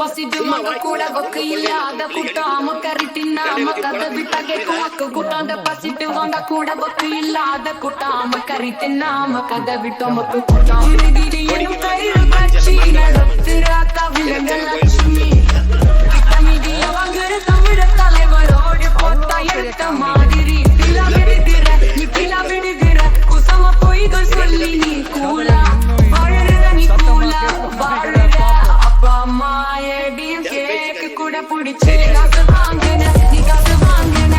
பசிடுவாங்க கூட கொக்கு இல்லாத கூட்டம் அமக்கறி தின்னாம கதை விட்டா கேட்கும். அக்கு கூட்டம் அந்த பசிட்டு வந்தா கூட கொக்கு இல்லாத கூட்டம் அமக்கறி தின்னாம கதை விட்டோம் மக்கு கூட்டம் இறுதி எனும் கயிறு கட்சி நடத்துற. கவிழங்க லட்சுமி. தமிழிய வாங்குற தமிழ தலைவரோடு கூட பிடிச்சு காசு வாங்குன நீ காசு வாங்குன.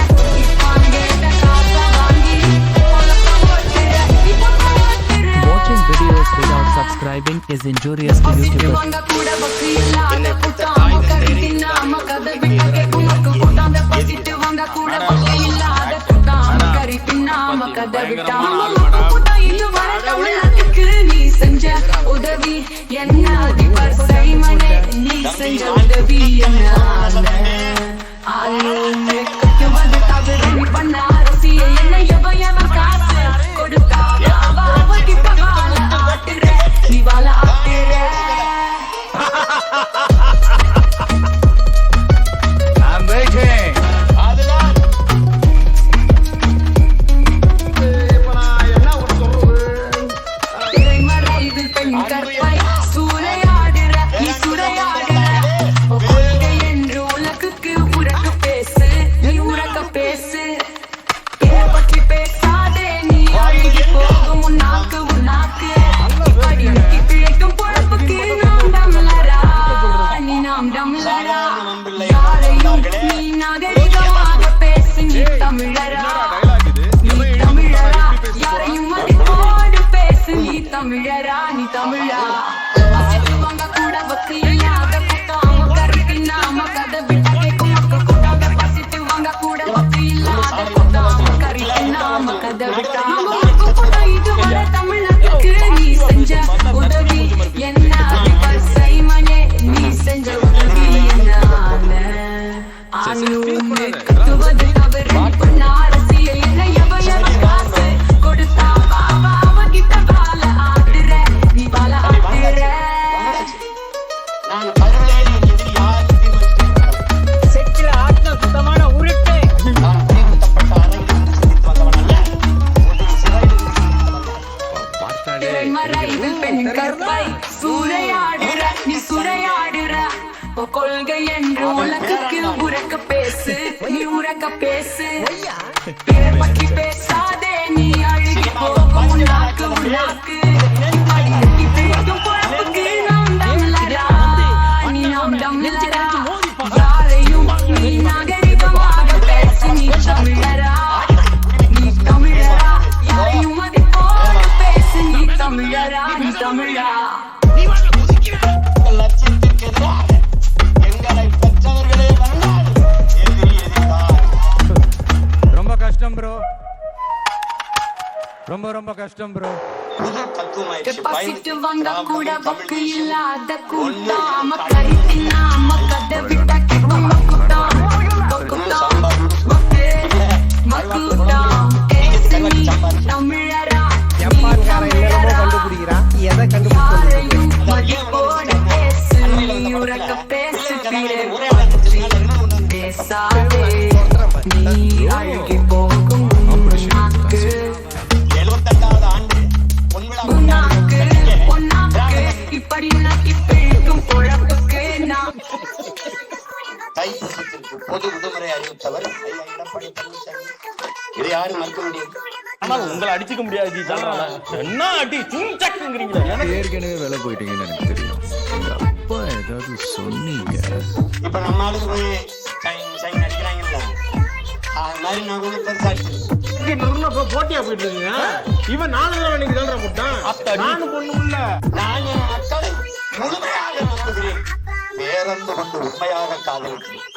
Watching videos without subscribing is injurious to YouTubers. நீ செஞ்ச உதவி. என்ன அதிபர் சைமனே? நீ செஞ்ச உதவி என்ன ஆளுமே யாரையும் நீ நாகரிகமாக பேசு நீ தமிழரா. நீ தமிழரா. யாரையும் மதிப்போடு பேசு நீ தமிழரா நீ தமிழா. என்று உலகுக்கு உறக்க பேசு நீ உறக்க பேசு. பிறர் பற்றி பேசாதே நீ அழுகி போகும் உன்னாக்கு உன்னாக்கு. ரொம்ப கஷ்டம் ப்ரோ புது தத்துவமாயிடுச்சு பசிட்டு வந்த கூட பக்கு இல்லாத கூட்டம் மக்கள் தின்னாம கதை விட்டா மக்குட்டம் தமிழரா. கண்டுபிடிக்கிறான் எதை கண்டுபிடிச்சு மதிப்போடு பேசு. நீ உறக்க என்ன ஒண்ணு பேசாதே. நீ எடப்பாடி பழனிசாமி இதை யாரும் மறுக்க முடியாது ஆனா உங்களை அடிச்சுக்க முடியாது என்ன அடி சுஞ்சக்குங்கிறீங்களா எனக்கு ஏற்கனவே வேலை போயிட்டீங்கன்னு எனக்கு தெரியும் எங்க அப்பா ஏதாவது சொன்னீங்க இப்ப நம்ம ஆளுக்கு போய் சைன் அடிக்கிறாங்கல்ல அது மாதிரி நான் கூட பெருசா போட்டியா போயிட்டு இருக்கீங்க இவன் நாலு தடவை நீங்க தான்டா போட்டான் நானும் பொண்ணு இல்ல நான் என் மக்களை முழுமையாக நம்புகிறேன் பேரன்பு கொண்டு உண்மையாக காதலிக்கிறேன்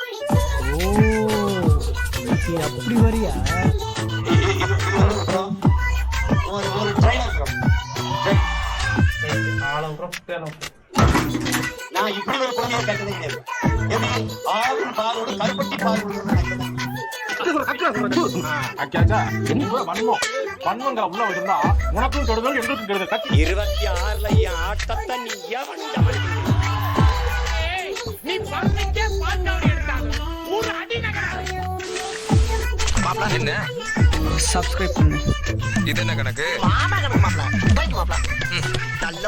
அப்படி வரியா? ஒரு ஒரு ட்ரைனர் நான் இப்படி ஒரு குழந்தைய கட்டதே கிடையாது எப்படி ஆவின் பாலோடு கருப்பட்டி பால் உனக்கும் கெடுதல் எங்களுக்கும் கெடுதல் கத்தி இருபத்தி ஆறுல ஆட்டத்தை நீ எவன்? நீ என்ன? சப்ஸ்கிரைப் பண்ணு. இது என்ன கணக்கு? மாமா கணக்கு மாப்பிள நல்ல